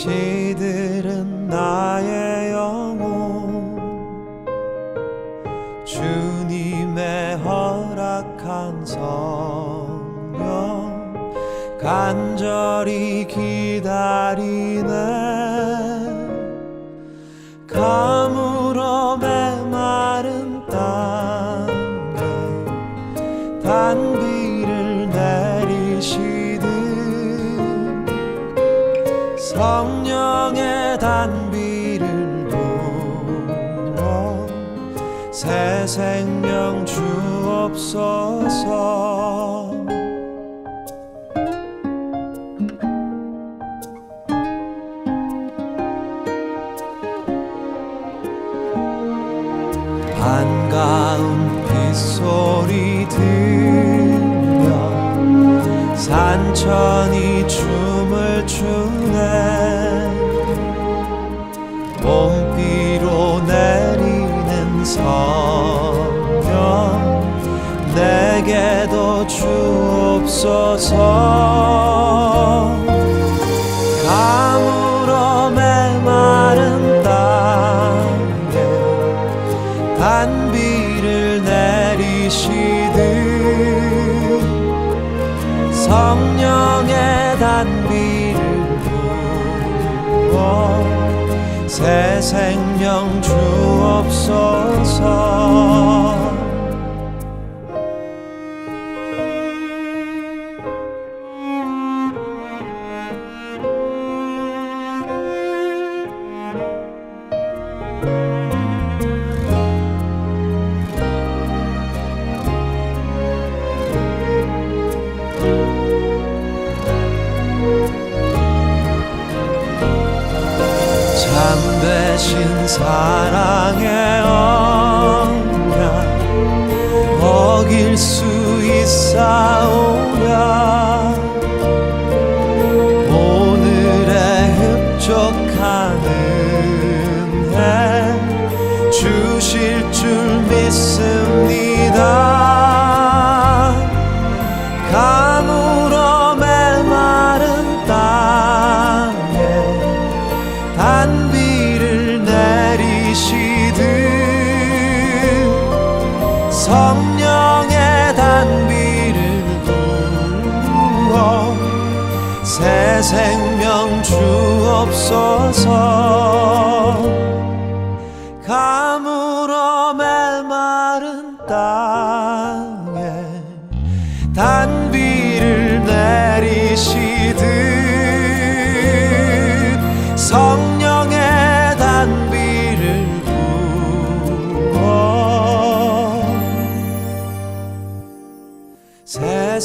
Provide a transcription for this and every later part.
시들은 나의 영혼. 주님의 허락한 성령. 간절히 기다리네 성령의 단비를 부어 새 생명 주옵소서 주옵소서 가물어 메마른 땅에 단비를 내리시듯 성령의 단비를 부어 새 생명 주옵소서 참되신 사랑의 언약 어길 수 있사오랴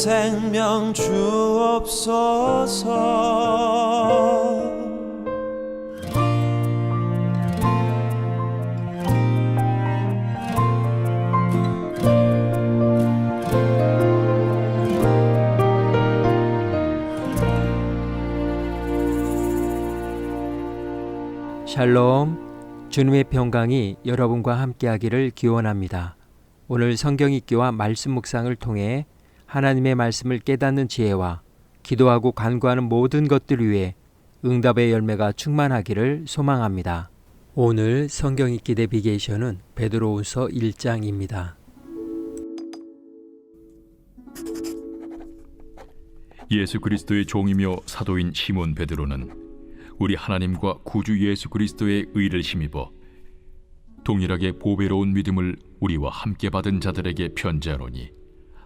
생명 주옵소서 샬롬 주님의 평강이 여러분과 함께하기를 기원합니다. 오늘 성경 읽기와 말씀 묵상을 통해 하나님의 말씀을 깨닫는 지혜와 기도하고 간구하는 모든 것들 위해 응답의 열매가 충만하기를 소망합니다. 오늘 성경 읽기 내비게이션은 베드로후서 1장입니다. 예수 그리스도의 종이며 사도인 시몬 베드로는 우리 하나님과 구주 예수 그리스도의 의를 힘입어 동일하게 보배로운 믿음을 우리와 함께 받은 자들에게 편지하노니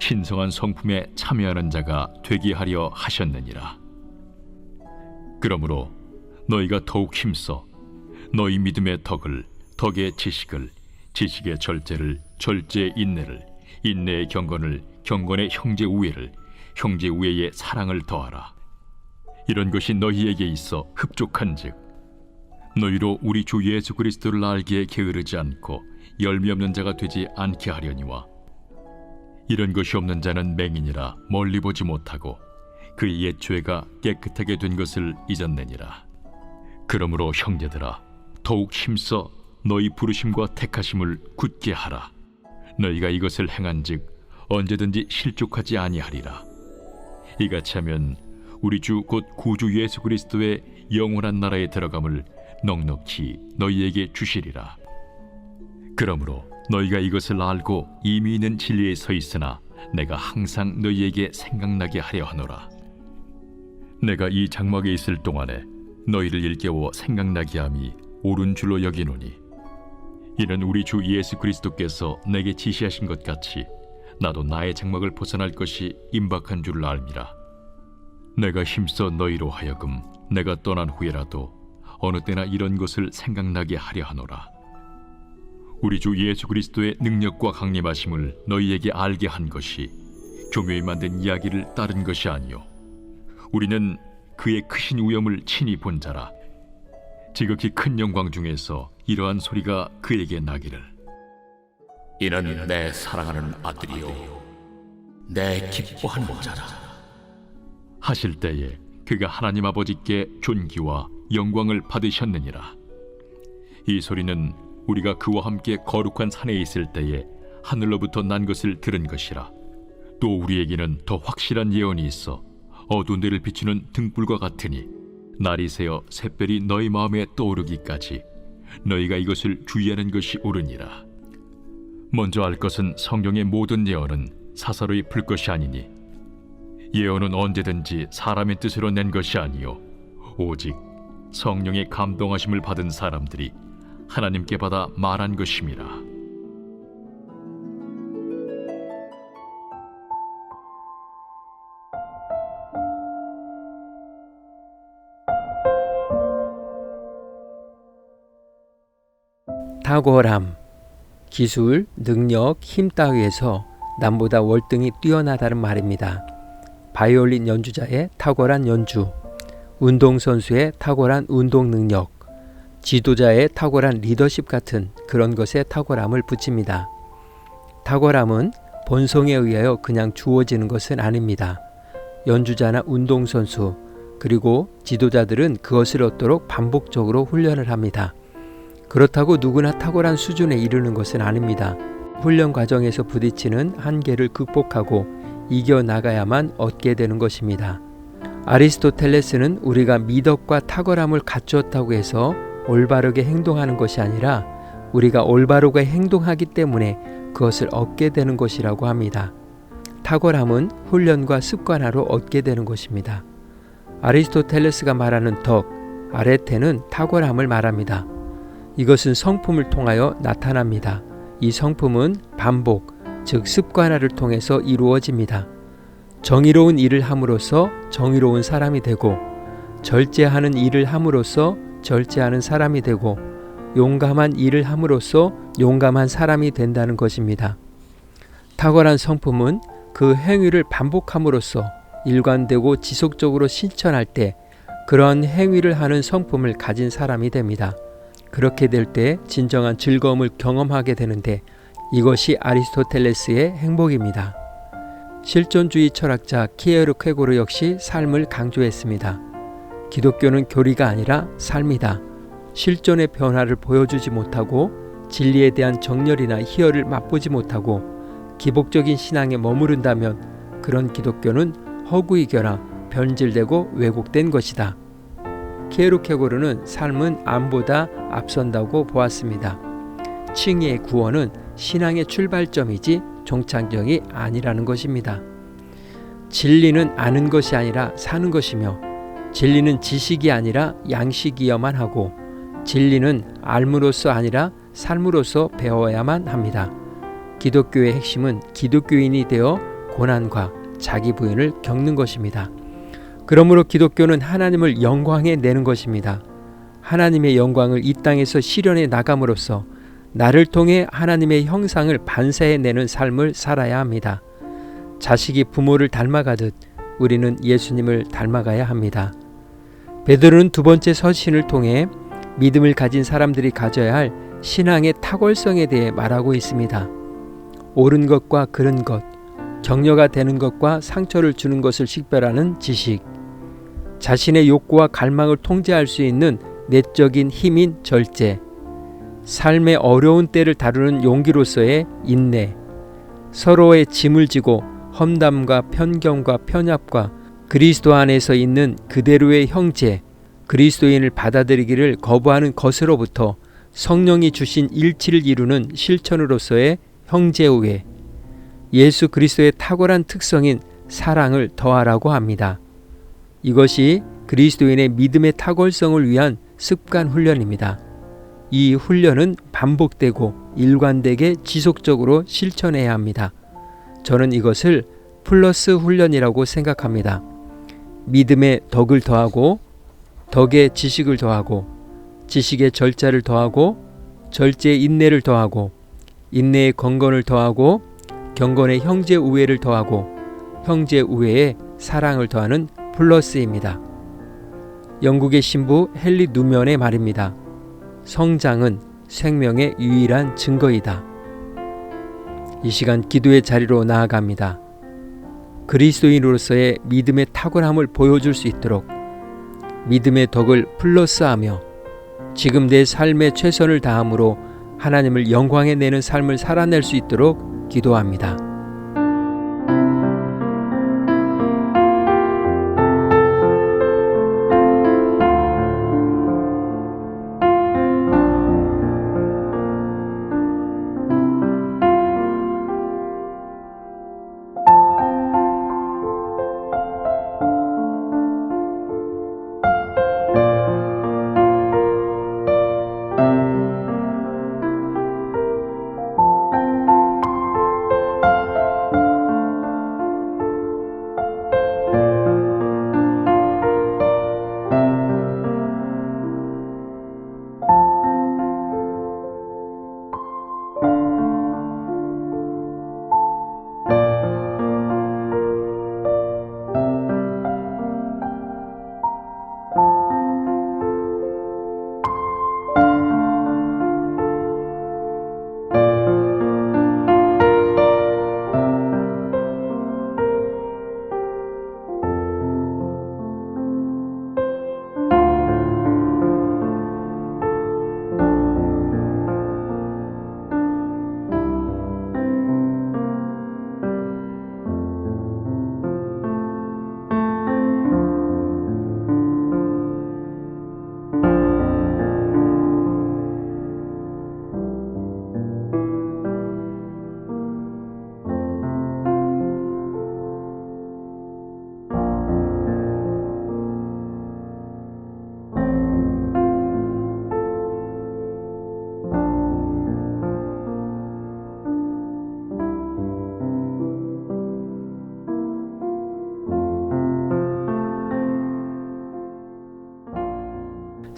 신성한 성품에 참여하는 자가 되게 하려 하셨느니라. 그러므로 너희가 더욱 힘써 너희 믿음의 덕을 덕의 지식을 지식의 절제를 절제의 인내를 인내의 경건을 경건의 형제 우애를 형제 우애의 사랑을 더하라. 이런 것이 너희에게 있어 흡족한즉 너희로 우리 주 예수 그리스도를 알기에 게으르지 않고 열미 없는 자가 되지 않게 하려니와 이런 것이 없는 자는 맹인이라 멀리 보지 못하고 그의 옛 죄가 깨끗하게 된 것을 잊었느니라. 그러므로 형제들아 더욱 힘써 너희 부르심과 택하심을 굳게 하라. 너희가 이것을 행한즉 언제든지 실족하지 아니하리라. 이같이 하면 우리 주 곧 구주 예수 그리스도의 영원한 나라에 들어감을 넉넉히 너희에게 주시리라. 그러므로 너희가 이것을 알고 이미 있는 진리에 서 있으나 내가 항상 너희에게 생각나게 하려 하노라. 내가 이 장막에 있을 동안에 너희를 일깨워 생각나게 함이 옳은 줄로 여기노니 이는 우리 주 예수 그리스도께서 내게 지시하신 것 같이 나도 나의 장막을 벗어날 것이 임박한 줄을 알미라. 내가 힘써 너희로 하여금 내가 떠난 후에라도 어느 때나 이런 것을 생각나게 하려 하노라. 우리 주 예수 그리스도의 능력과 강림하심을 너희에게 알게 한 것이 교묘히 만든 이야기를 따른 것이 아니요. 우리는 그의 크신 우염을 친히 본 자라. 지극히 큰 영광 중에서 이러한 소리가 그에게 나기를. 이는 내 사랑하는 아들이요 내 기뻐하는 자라 하실 때에 그가 하나님 아버지께 존귀와 영광을 받으셨느니라. 이 소리는 우리가 그와 함께 거룩한 산에 있을 때에 하늘로부터 난 것을 들은 것이라. 또 우리에게는 더 확실한 예언이 있어 어두운 데를 비추는 등불과 같으니 날이 새어 샛별이 너희 마음에 떠오르기까지 너희가 이것을 주의하는 것이 옳으니라. 먼저 알 것은 성경의 모든 예언은 사사로이 풀 것이 아니니 예언은 언제든지 사람의 뜻으로 낸 것이 아니요 오직 성령의 감동하심을 받은 사람들이 하나님께 받아 말한 것임이라 탁월함, 기술, 능력, 힘 따위에서 남보다 월등히 뛰어나다는 말입니다. 바이올린 연주자의 탁월한 연주, 운동선수의 탁월한 운동 능력, 지도자의 탁월한 리더십 같은 그런 것에 탁월함을 붙입니다. 탁월함은 본성에 의하여 그냥 주어지는 것은 아닙니다. 연주자나 운동선수, 그리고 지도자들은 그것을 얻도록 반복적으로 훈련을 합니다. 그렇다고 누구나 탁월한 수준에 이르는 것은 아닙니다. 훈련 과정에서 부딪히는 한계를 극복하고 이겨 나가야만 얻게 되는 것입니다. 아리스토텔레스는 우리가 미덕과 탁월함을 갖추었다고 해서 올바르게 행동하는 것이 아니라 우리가 올바르게 행동하기 때문에 그것을 얻게 되는 것이라고 합니다. 탁월함은 훈련과 습관화로 얻게 되는 것입니다. 아리스토텔레스가 말하는 덕, 아레테는 탁월함을 말합니다. 이것은 성품을 통하여 나타납니다. 이 성품은 반복, 즉 습관화를 통해서 이루어집니다. 정의로운 일을 함으로써 정의로운 사람이 되고 절제하는 일을 함으로써 절제하는 사람이 되고 용감한 일을 함으로써 용감한 사람이 된다는 것입니다. 탁월한 성품은 그 행위를 반복함으로써 일관되고 지속적으로 실천할 때 그런 행위를 하는 성품을 가진 사람이 됩니다. 그렇게 될 때 진정한 즐거움을 경험하게 되는데 이것이 아리스토텔레스의 행복입니다. 실존주의 철학자 키에르케고르 역시 삶을 강조했습니다. 기독교는 교리가 아니라 삶이다. 실존의 변화를 보여주지 못하고 진리에 대한 정열이나 희열을 맛보지 못하고 기복적인 신앙에 머무른다면 그런 기독교는 허구이겨라 변질되고 왜곡된 것이다. 키에르케고르는 삶은 암보다 앞선다고 보았습니다. 칭의의 구원은 신앙의 출발점이지 종착역이 아니라는 것입니다. 진리는 아는 것이 아니라 사는 것이며 진리는 지식이 아니라 양식이어만 하고 진리는 알므로써 아니라 삶으로써 배워야만 합니다. 기독교의 핵심은 기독교인이 되어 고난과 자기 부인을 겪는 것입니다. 그러므로 기독교는 하나님을 영광해 내는 것입니다. 하나님의 영광을 이 땅에서 실현해 나감으로써 나를 통해 하나님의 형상을 반사해 내는 삶을 살아야 합니다. 자식이 부모를 닮아가듯 우리는 예수님을 닮아가야 합니다. 베드로는 두 번째 서신을 통해 믿음을 가진 사람들이 가져야 할 신앙의 탁월성에 대해 말하고 있습니다. 옳은 것과 그른 것, 격려가 되는 것과 상처를 주는 것을 식별하는 지식, 자신의 욕구와 갈망을 통제할 수 있는 내적인 힘인 절제, 삶의 어려운 때를 다루는 용기로서의 인내, 서로의 짐을 지고 험담과 편견과 편협과 그리스도 안에서 있는 그대로의 형제, 그리스도인을 받아들이기를 거부하는 것으로부터 성령이 주신 일치를 이루는 실천으로서의 형제우애, 예수 그리스도의 탁월한 특성인 사랑을 더하라고 합니다. 이것이 그리스도인의 믿음의 탁월성을 위한 습관 훈련입니다. 이 훈련은 반복되고 일관되게 지속적으로 실천해야 합니다. 저는 이것을 플러스 훈련이라고 생각합니다. 믿음의 덕을 더하고 덕의 지식을 더하고 지식의 절자를 더하고 절제의 인내를 더하고 인내의 건건을 더하고 경건의 형제 우애를 더하고 형제 우애의 사랑을 더하는 플러스입니다. 영국의 신부 헨리 누면의 말입니다. 성장은 생명의 유일한 증거이다. 이 시간 기도의 자리로 나아갑니다. 그리스도인으로서의 믿음의 탁월함을 보여줄 수 있도록 믿음의 덕을 플러스하며 지금 내 삶의 최선을 다함으로 하나님을 영광에 내는 삶을 살아낼 수 있도록 기도합니다.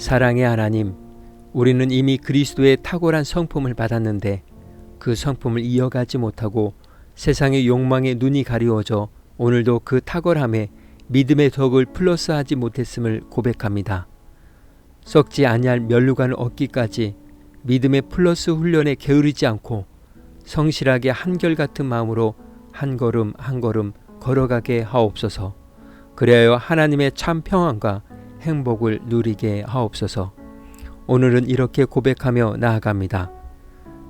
사랑의 하나님, 우리는 이미 그리스도의 탁월한 성품을 받았는데 그 성품을 이어가지 못하고 세상의 욕망에 눈이 가리워져 오늘도 그 탁월함에 믿음의 덕을 플러스하지 못했음을 고백합니다. 썩지 아니할 면류관을 얻기까지 믿음의 플러스 훈련에 게으르지 않고 성실하게 한결같은 마음으로 한 걸음 한 걸음 걸어가게 하옵소서. 그리하여 하나님의 참 평안과 행복을 누리게 하옵소서. 오늘은 이렇게 고백하며 나아갑니다.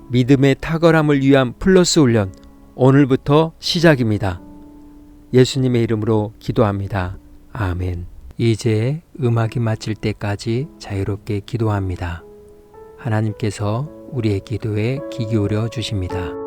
믿음의 탁월함을 위한 플러스 훈련 오늘부터 시작입니다. 예수님의 이름으로 기도합니다. 아멘. 이제 음악이 마칠 때까지 자유롭게 기도합니다. 하나님께서 우리의 기도에 귀 기울여 주십니다.